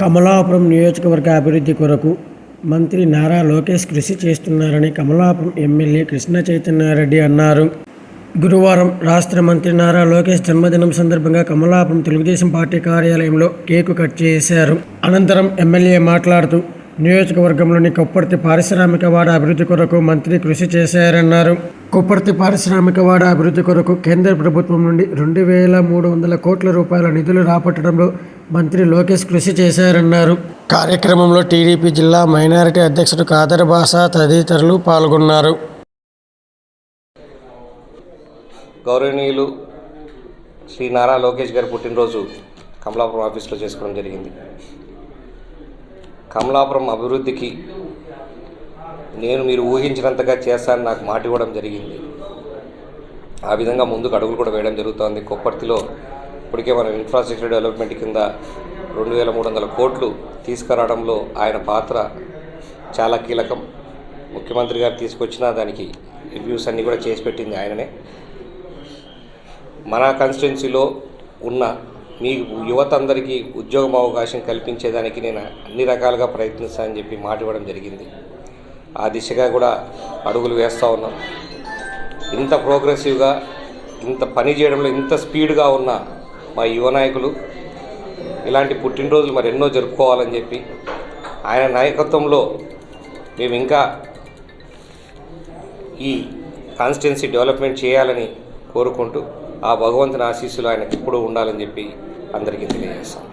కమలాపురం నియోజకవర్గ అభివృద్ధి కొరకు మంత్రి నారా లోకేష్ కృషి చేస్తున్నారని కమలాపురం ఎమ్మెల్యే కృష్ణ చైతన్యారెడ్డి అన్నారు. గురువారం రాష్ట్ర మంత్రి నారా లోకేష్ జన్మదినం సందర్భంగా కమలాపురం తెలుగుదేశం పార్టీ కార్యాలయంలో కేకు కట్ చేశారు. అనంతరం ఎమ్మెల్యే మాట్లాడుతూ నియోజకవర్గంలోని కొప్పర్తి పారిశ్రామిక వాడ అభివృద్ధి కొరకు మంత్రి కృషి చేశారన్నారు. కొప్పర్తి పారిశ్రామిక వాడ అభివృద్ధి కొరకు కేంద్ర ప్రభుత్వం నుండి రెండు వేల మూడు వందల కోట్ల రూపాయల నిధులు రాబట్టడంలో మంత్రి లోకేష్ కృషి చేశారన్నారు. కార్యక్రమంలో టీడీపీ జిల్లా మైనారిటీ అధ్యక్షుడు కాదర్ బాసా తదితరులు పాల్గొన్నారు. గౌరవనీయులు శ్రీ నారా లోకేష్ గారి పుట్టినరోజు కమలాపురం ఆఫీస్లో చేసుకోవడం జరిగింది. కమలాపురం అభివృద్ధికి నేను మీరు ఊహించినంతగా చేస్తానని నాకు మాట ఇవ్వడం జరిగింది. ఆ విధంగా ముందుకు అడుగులు కూడా వేయడం జరుగుతోంది. కొప్పర్తిలో ఇప్పటికే మనం ఇన్ఫ్రాస్ట్రక్చర్ డెవలప్మెంట్ కింద రెండు వేల మూడు వందల కోట్లు తీసుకురావడంలో ఆయన పాత్ర చాలా కీలకం. ముఖ్యమంత్రి గారు తీసుకొచ్చిన దానికి రివ్యూస్ అన్నీ కూడా చేసి పెట్టింది ఆయననే. మన కాన్స్టిట్యున్సీలో ఉన్న మీ యువత అందరికీ ఉద్యోగం అవకాశం కల్పించేదానికి నేను అన్ని రకాలుగా ప్రయత్నిస్తానని చెప్పి మాట ఇవ్వడం జరిగింది. ఆ దిశగా కూడా అడుగులు వేస్తూ ఉన్నాం. ఇంత ప్రోగ్రెసివ్గా ఇంత పని చేయడంలో ఇంత స్పీడ్గా ఉన్న మా యువ నాయకులు ఇలాంటి పుట్టినరోజులు మరి ఎన్నో జరుపుకోవాలని చెప్పి ఆయన నాయకత్వంలో మేము ఇంకా ఈ కాన్స్టిట్యున్సీ డెవలప్మెంట్ చేయాలని కోరుకుంటూ ఆ భగవంతుని ఆశీస్సులు ఆయనకి ఎప్పుడూ ఉండాలని చెప్పి అందరికీ తెలియజేస్తాం.